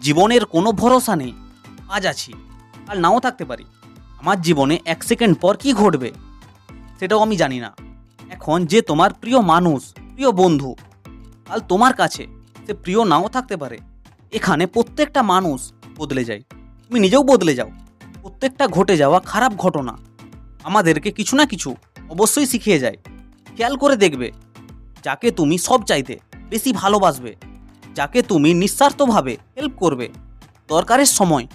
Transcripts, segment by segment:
জীবনের কোনো ভরসা নেই। আজ আছি, কাল নাও থাকতে পারি। আমার জীবনে এক সেকেন্ড পর কি ঘটবে, সেটাও আমি জানি না। এখন যে তোমার প্রিয় মানুষ, প্রিয় বন্ধু, কাল তোমার কাছে সে প্রিয় নাও থাকতে পারে। এখানে প্রত্যেকটা মানুষ বদলে যায়। তুমি নিজেও বদলে যাও। প্রত্যেকটা ঘটে যাওয়া খারাপ ঘটনা আমাদেরকে কিছু না কিছু অবশ্যই শিখিয়ে যায়। খেয়াল করে দেখবে, যাকে তুমি সব চাইতে বেশি ভালোবাসবে। যাকে তুমি নিঃস্বার্থভাবে হেল্প করবে। দরকারের সময়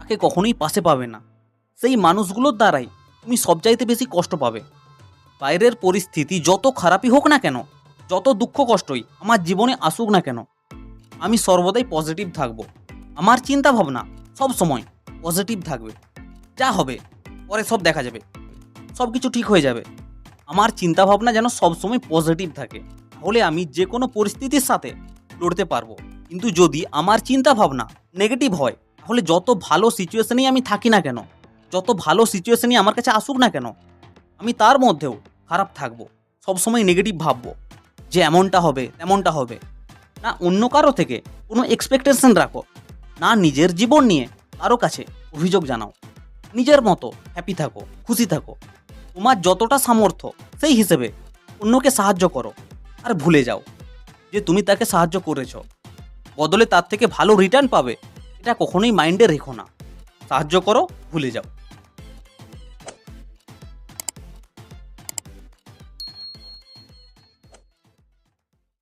তাকে কখনোই পাশে পাবে না। সেই মানুষগুলোর দ্বারাই তুমি সব চাইতে বেশি কষ্ট পাবে। বাইরের পরিস্থিতি যত খারাপই হোক না কেন, যত দুঃখ কষ্টই আমার জীবনে আসুক না কেন, আমি সর্বদাই পজিটিভ থাকব। আমার চিন্তা ভাবনা সব সময় পজিটিভ থাকবে। যা হবে, পরে সব দেখা যাবে। সব কিছু ঠিক হয়ে যাবে। আমার চিন্তা ভাবনা যেন সবসময় পজিটিভ থাকে। তাহলে আমি যে কোনো পরিস্থিতির সাথে লড়তে পারব। কিন্তু যদি আমার চিন্তা ভাবনা নেগেটিভ হয়, তাহলে যত ভালো সিচুয়েশনেই আমি থাকি না কেন? যত ভালো সিচুয়েশনই আমার কাছে আসুক না কেন? আমি তার মধ্যেও খারাপ থাকব, সবসময় নেগেটিভ ভাববো যে এমনটা হবে, তেমনটা হবে। না অন্য কারও থেকে কোনো এক্সপেকটেশন রাখো, না নিজের জীবন নিয়ে কারও কাছে অভিযোগ জানাও। নিজের মতো হ্যাপি থাকো, খুশি থাকো। তোমার যতটা সামর্থ্য, সেই হিসেবে অন্যকে সাহায্য করো, আর ভুলে যাও। যে তুমি তাকে সাহায্য করেছ। বদলে তার থেকে ভালো রিটার্ন পাবে, এটা কখনোই মাইন্ডে রেখো না। সাহায্য করো, ভুলে যাও।